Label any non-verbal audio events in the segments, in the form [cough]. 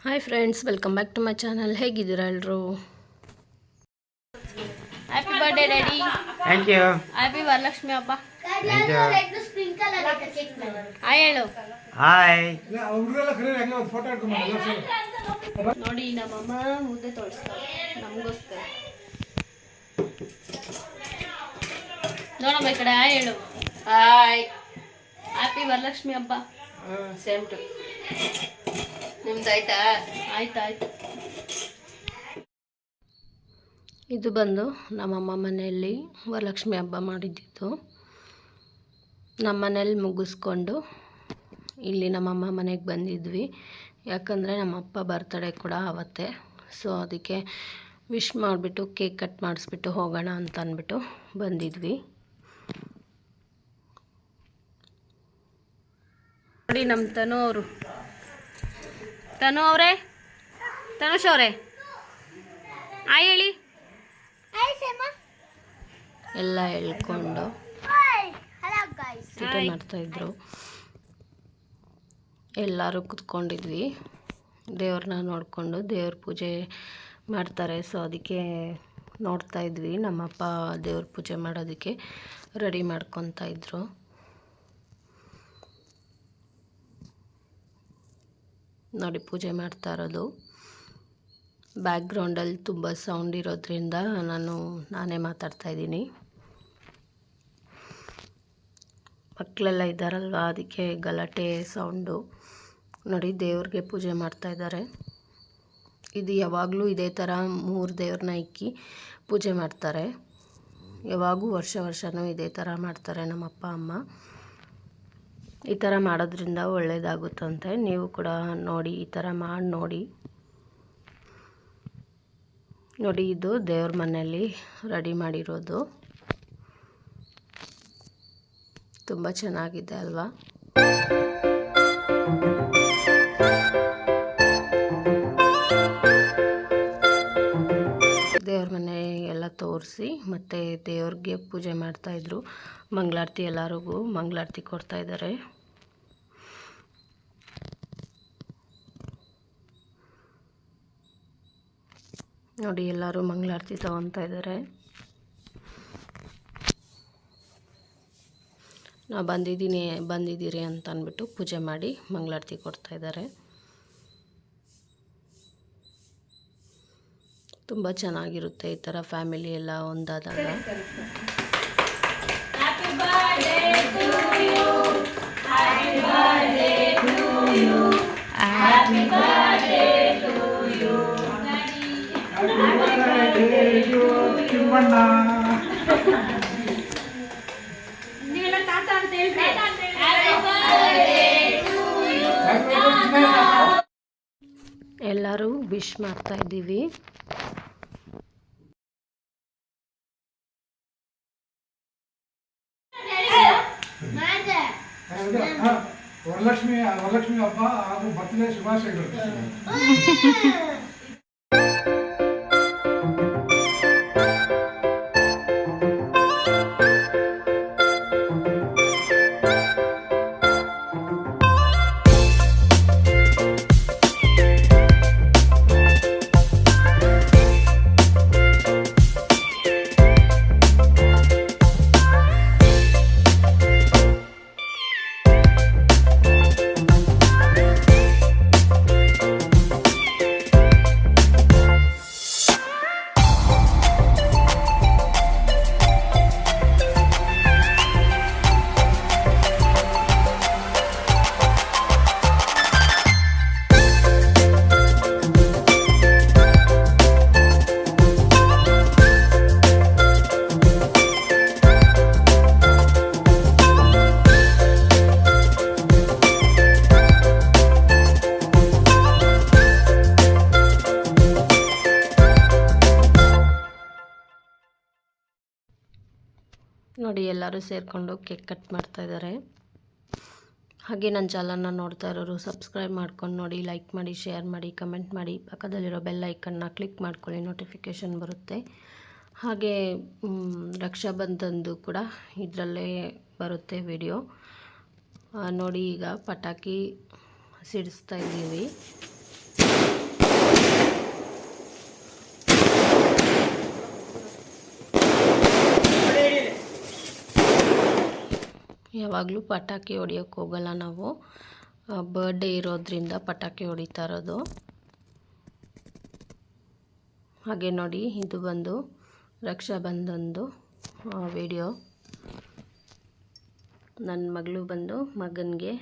Hi friends welcome back to my channel ಹೇಗಿದ್ದೀರಾ ಎಲ್ಲರೂ happy birthday daddy thank you happy Varalakshmi ಹಬ್ಬ. Hi ಹೇಳು. Hi ನೋಡಿ ನಮ್ಮಮ್ಮ ಮುದ್ದೆ ತೋರಿಸ್ತಾರೆ. ನಮಗೋಸ್ಕರ. ನೋಡಮ್ಮ ಈ ಕಡೆ ಹಾಯ್ ಹೇಳು. ಹಾಯ್ ಹ್ಯಾಪಿ ವರಲಕ್ಷ್ಮಿ ಹಬ್ಬ. ಸೇಮ್ ಟು ಇದು ಬಂದು ನಮ್ಮಮ್ಮ ಮನೆಯಲ್ಲಿ ವರಲಕ್ಷ್ಮಿ ಹಬ್ಬ ಮಾಡಿದ್ದಿತ್ತು. ನಮ್ಮ ಮನೇಲಿ ಮುಗಿಸ್ಕೊಂಡು ಇಲ್ಲಿ ನಮ್ಮಮ್ಮ ಮನೆಗೆ ಬಂದಿದ್ವಿ. ಯಾಕಂದರೆ ನಮ್ಮಪ್ಪ ಬರ್ತಡೇ ಕೂಡ ಆವತ್ತೆ. ಸೊ ಅದಕ್ಕೆ ವಿಶ್ ಮಾಡಿಬಿಟ್ಟು ಕೇಕ್ ಕಟ್ ಮಾಡಿಸ್ಬಿಟ್ಟು ಹೋಗೋಣ ಅಂತ ಅಂದ್ಬಿಟ್ಟು ಬಂದಿದ್ವಿ. ನೋಡಿ ನಮ್ಮ ತನು ಅವರು ತನು ಅವರೇ? ತನುಷ್ ಅವರೇ? ಆಯ್ ಹೇಳಿ. ಎಲ್ಲ ಹೇಳ್ಕೊಂಡು ಮಾಡ್ತಾ ಇದ್ರು. ಎಲ್ಲರೂ ಕುತ್ಕೊಂಡಿದ್ವಿ. ದೇವ್ರನ್ನ ನೋಡಿಕೊಂಡು ದೇವ್ರ ಪೂಜೆ ಮಾಡ್ತಾರೆ. ಸೊ ಅದಕ್ಕೆ ನೋಡ್ತಾ ಇದ್ವಿ. ನಮ್ಮಪ್ಪ ದೇವ್ರ ಪೂಜೆ ಮಾಡೋದಕ್ಕೆ ರೆಡಿ ಮಾಡ್ಕೊತಾ ಇದ್ರು. ನೋಡಿ ಪೂಜೆ ಮಾಡ್ತಾ ಇರೋದು. ಬ್ಯಾಕ್ಗ್ರೌಂಡಲ್ಲಿ ತುಂಬ ಸೌಂಡ್ ಇರೋದ್ರಿಂದ ನಾನು ನಾನೇ ಮಾತಾಡ್ತಾ ಇದ್ದೀನಿ. ಮಕ್ಕಳೆಲ್ಲ ಇದ್ದಾರಲ್ವ? ಅದಕ್ಕೆ ಗಲಾಟೆ ಸೌಂಡು ನೋಡಿ ದೇವ್ರಿಗೆ ಪೂಜೆ ಮಾಡ್ತಾ ಇದ್ದಾರೆ. ಇದು ಯಾವಾಗಲೂ ಇದೇ ಥರ ಮೂರು ದೇವ್ರನ್ನ ಇಕ್ಕಿ ಪೂಜೆ ಮಾಡ್ತಾರೆ. ಯಾವಾಗೂ ವರ್ಷ ವರ್ಷವೂ ಇದೇ ಥರ ಮಾಡ್ತಾರೆ ನಮ್ಮ ಅಪ್ಪ ಅಮ್ಮ. ಈ ಥರ ಮಾಡೋದ್ರಿಂದ ಒಳ್ಳೆಯದಾಗುತ್ತಂತೆ ನೀವು ಕೂಡ ನೋಡಿ ಈ ಥರ ಮಾಡಿ ನೋಡಿ. ನೋಡಿ, ಇದು ದೇವ್ರ ಮನೆಯಲ್ಲಿ ರೆಡಿ ಮಾಡಿರೋದು. ತುಂಬ ಚೆನ್ನಾಗಿದೆ ಅಲ್ವಾ? ದೇವ್ರ ಮನೆ ಎಲ್ಲ ತೋರಿಸಿ ಮತ್ತು ದೇವ್ರಿಗೆ ಪೂಜೆ ಮಾಡ್ತಾಯಿದ್ರು ಮಂಗಳಾರತಿ ಎಲ್ಲರಿಗೂ ಮಂಗಳಾರತಿ ಕೊಡ್ತಾ ನೋಡಿ, ಎಲ್ಲರೂ ಮಂಗಳಾರತಿ ತಗೊತಾ ಇದ್ದಾರೆ. ನಾ ಬಂದಿದ್ದೀನಿ, ಬಂದಿದ್ದೀರಿ ಅಂತ ಅಂದ್ಬಿಟ್ಟು ಪೂಜೆ ಮಾಡಿ ಮಂಗಳಾರತಿ ಕೊಡ್ತಾ ಇದ್ದಾರೆ. ತುಂಬ ಚೆನ್ನಾಗಿರುತ್ತೆ ಈ ಥರ ಫ್ಯಾಮಿಲಿ ಎಲ್ಲ ಒಂದಾದಾಗ. ಎಲ್ಲರೂ ವಿಶ್ ಮಾಡ್ತಾ ಇದ್ದೀವಿ. ವರಲಕ್ಷ್ಮಿ ವರಲಕ್ಷ್ಮಿ ಹಬ್ಬ ಹಾಗೂ ಬರ್ತ್ಡೇ ಶುಭಾಶಯಗಳು. [laughs] ಎಲ್ಲರೂ ಸೇರಿಕೊಂಡು ಕೇಕ್ ಕಟ್ ಮಾಡ್ತಾ ಇದ್ದಾರೆ. ಹಾಗೆ ನನ್ನ ಚಾನಲ್ನ ನೋಡ್ತಾ ಇರೋರು ಸಬ್ಸ್ಕ್ರೈಬ್ ಮಾಡ್ಕೊಂಡು ನೋಡಿ, ಲೈಕ್ ಮಾಡಿ, ಶೇರ್ ಮಾಡಿ, ಕಮೆಂಟ್ ಮಾಡಿ. ಪಕ್ಕದಲ್ಲಿರೋ ಬೆಲ್ ಐಕನ್ನ ಕ್ಲಿಕ್ ಮಾಡ್ಕೊಳ್ಳಿ, ನೋಟಿಫಿಕೇಷನ್ ಬರುತ್ತೆ. ಹಾಗೆ ರಕ್ಷಾ ರಕ್ಷಾಬಂಧನ್ದು ಕೂಡ ಇದರಲ್ಲೇ ಬರುತ್ತೆ ವಿಡಿಯೋ. ನೋಡಿ ಈಗ ಪಟಾಕಿ ಸಿಡಿಸ್ತಾ ಇದ್ದೀವಿ. ಯಾವಾಗಲೂ ಪಟಾಕಿ ಹೊಡಿಯೋಕ್ಕೆ ಹೋಗಲ್ಲ ನಾವು. ಬರ್ಡೇ ಇರೋದ್ರಿಂದ ಪಟಾಕಿ ಹೊಡಿತಾ ಇರೋದು. ಹಾಗೆ ನೋಡಿ, ಇದು ಬಂದು ರಕ್ಷಾಬಂಧನ್ದು ವಿಡಿಯೋ ನನ್ನ ಮಗಳು ಬಂದು ಮಗನಿಗೆ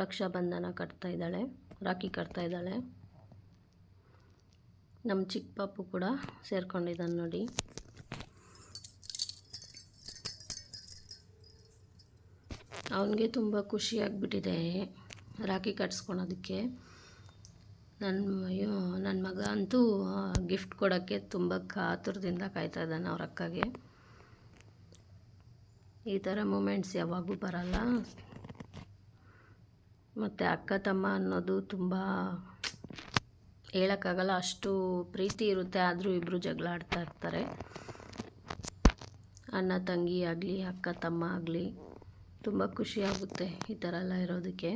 ರಕ್ಷಾ ಬಂಧನ ಕಟ್ತಾ ಇದ್ದಾಳೆ, ರಾಖಿ ಕಟ್ತಾ ಇದ್ದಾಳೆ. ನಮ್ಮ ಚಿಕ್ಕ ಪಾಪು ಕೂಡ ಸೇರ್ಕೊಂಡಿದ್ದಾನೆ ನೋಡಿ. ಅವನಿಗೆ ತುಂಬ ಖುಷಿಯಾಗಿಬಿಟ್ಟಿದೆ ರಾಖಿ ಕಟ್ಸ್ಕೊಳೋದಕ್ಕೆ. ನನ್ನ ನನ್ನ ಮಗ ಅಂತೂ ಗಿಫ್ಟ್ ಕೊಡೋಕ್ಕೆ ತುಂಬ ಕಾತುರದಿಂದ ಕಾಯ್ತಾ ಇದ್ದಾನೆ ಅವ್ರ ಅಕ್ಕಗೆ. ಈ ಥರ ಮೂಮೆಂಟ್ಸ್ ಯಾವಾಗೂ ಬರಲ್ಲ. ಮತ್ತು ಅಕ್ಕ, ತಮ್ಮ ಅನ್ನೋದು ತುಂಬ ಹೇಳೋಕ್ಕಾಗಲ್ಲ, ಅಷ್ಟು ಪ್ರೀತಿ ಇರುತ್ತೆ, ಆದರೂ ಇಬ್ಬರು ಜಗಳ ಆಡ್ತಾ ಇರ್ತಾರೆ. ಅಣ್ಣ, ತಂಗಿ ಆಗಲಿ, ಅಕ್ಕ, ತಮ್ಮ ಆಗಲಿ. ತುಂಬ ಖುಷಿಯಾಗುತ್ತೆ ಈ ಥರ ಎಲ್ಲ ಇರೋದಕ್ಕೆ.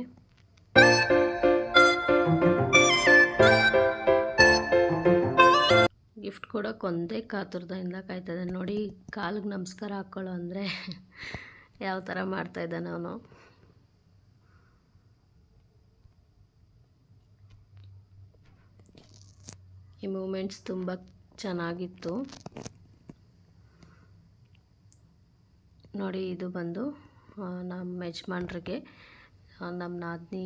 ಗಿಫ್ಟ್ ಕೊಡೋಕೆ ಒಂದೇ ಕಾತುರದಿಂದ ಕಾಯ್ತದೆ ನೋಡಿ, ಕಾಲಿಗೆ ನಮಸ್ಕಾರ ಹಾಕ್ಕೊಳ್ಳೋ ಅಂದರೆ ಯಾವ ಥರ ಮಾಡ್ತಾ ಇದ್ದಾನೆ ಅವನು. ಈ ಮೂಮೆಂಟ್ಸ್ ತುಂಬ ಚೆನ್ನಾಗಿತ್ತು. ನೋಡಿ, ಇದು ಬಂದು ನಮ್ಮ ಯಜಮಾನ್ರಿಗೆ ನಮ್ಮ ನಾದಿನಿ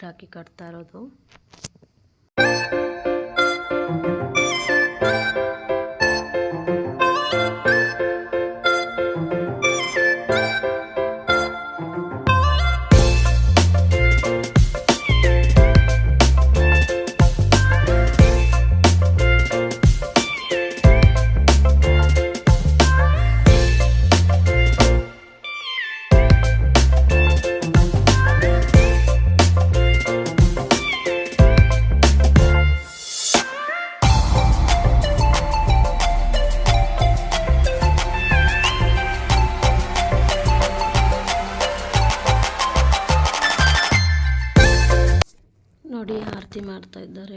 ರಾಖಿ ಕಟ್ತಾ ಇರೋದು. ಆರತಿ ಮಾಡ್ತಾ ಇದ್ದಾರೆ.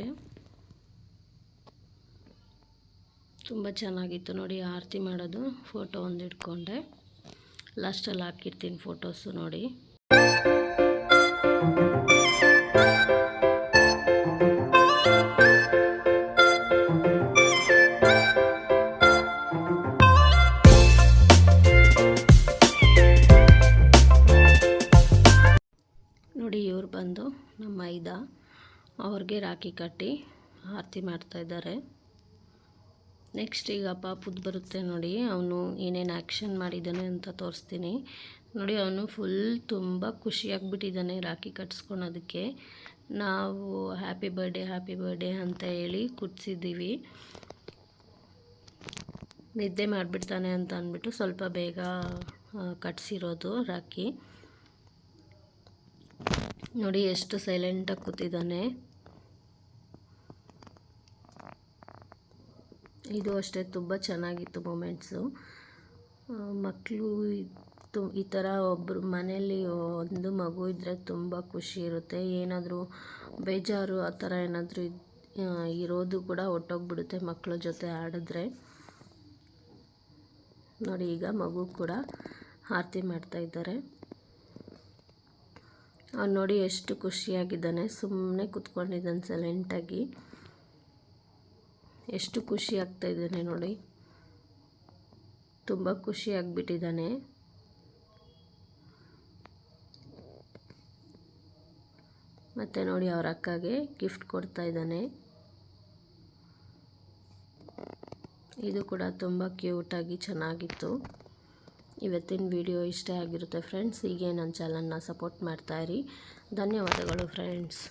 ತುಂಬ ಚೆನ್ನಾಗಿತ್ತು ನೋಡಿ ಆರತಿ ಮಾಡೋದು. ಫೋಟೋ ಒಂದು ಇಟ್ಕೊಂಡೆ ಲಾಸ್ಟಲ್ಲಿ ಹಾಕಿರ್ತೀನಿ ಫೋಟೋಸು ನೋಡಿ ನೋಡಿ. ಅವ್ರಿಗೆ ರಾಖಿ ಕಟ್ಟಿ ಆರತಿ ಮಾಡ್ತಾ ಇದ್ದಾರೆ. ನೆಕ್ಸ್ಟ್ ಈಗ ಪಾಪುದ್ ಬರುತ್ತೆ ನೋಡಿ. ಅವನು ಏನೇನು ಆ್ಯಕ್ಷನ್ ಮಾಡಿದ್ದಾನೆ ಅಂತ ತೋರಿಸ್ತೀನಿ. ನೋಡಿ, ಅವನು ಫುಲ್ ತುಂಬ ಖುಷಿಯಾಗಿಬಿಟ್ಟಿದ್ದಾನೆ ರಾಖಿ ಕಟ್ಸ್ಕೊಳೋದಕ್ಕೆ. ನಾವು ಹ್ಯಾಪಿ ಬರ್ಡೇ ಹ್ಯಾಪಿ ಬರ್ಡೇ ಅಂತ ಹೇಳಿ ಕುಟ್ಸಿದ್ದೀವಿ ನಿದ್ದೆ ಮಾಡಿಬಿಡ್ತಾನೆ ಅಂತ ಅಂದ್ಬಿಟ್ಟು ಸ್ವಲ್ಪ ಬೇಗ ಕಟ್ಸಿರೋದು ರಾಖಿ. ನೋಡಿ, ಎಷ್ಟು ಸೈಲೆಂಟಾಗಿ ಕೂತಿದ್ದಾನೆ. ಇದು ಅಷ್ಟೇ, ತುಂಬ ಚೆನ್ನಾಗಿತ್ತು ಮೂಮೆಂಟ್ಸು. ಮಕ್ಕಳು ತು, ಈ ಥರ ಒಬ್ಬರು ಮನೆಯಲ್ಲಿ ಒಂದು ಮಗು ಇದ್ದರೆ ತುಂಬ ಖುಷಿ ಇರುತ್ತೆ. ಏನಾದರೂ ಬೇಜಾರು ಆ ಥರ ಏನಾದರೂ ಇರೋದು ಕೂಡ ಒಟ್ಟೋಗ್ಬಿಡುತ್ತೆ ಮಕ್ಕಳ ಜೊತೆ ಆಡಿದ್ರೆ. ನೋಡಿ, ಈಗ ಮಗು ಕೂಡ ಆರತಿ ಮಾಡ್ತಾ ಇದ್ದಾರೆ. ನೋಡಿ ಎಷ್ಟು ಖುಷಿಯಾಗಿದ್ದಾನೆ. ಸುಮ್ಮನೆ ಕೂತ್ಕೊಂಡಿದ್ದಾನೆ ಸೈಲೆಂಟಾಗಿ ಎಷ್ಟು ಖುಷಿ ಆಗ್ತಾ ಇದ್ದಾನೆ ನೋಡಿ. ತುಂಬ ಖುಷಿಯಾಗ್ಬಿಟ್ಟಿದ್ದಾನೆ ಮತ್ತು ನೋಡಿ ಅವ್ರ ಅಕ್ಕಗೆ ಗಿಫ್ಟ್ ಕೊಡ್ತಾ ಇದ್ದಾನೆ. ಇದು ಕೂಡ ತುಂಬ ಕ್ಯೂಟಾಗಿ ಚೆನ್ನಾಗಿತ್ತು. ಇವತ್ತಿನ ವಿಡಿಯೋ ಇಷ್ಟ ಆಗಿರುತ್ತೆ ಫ್ರೆಂಡ್ಸ್. ಹೀಗೆ ನನ್ನ ಚಾನಲ್ನ ಸಪೋರ್ಟ್ ಮಾಡ್ತಾಯಿರಿ ಧನ್ಯವಾದಗಳು ಫ್ರೆಂಡ್ಸ್.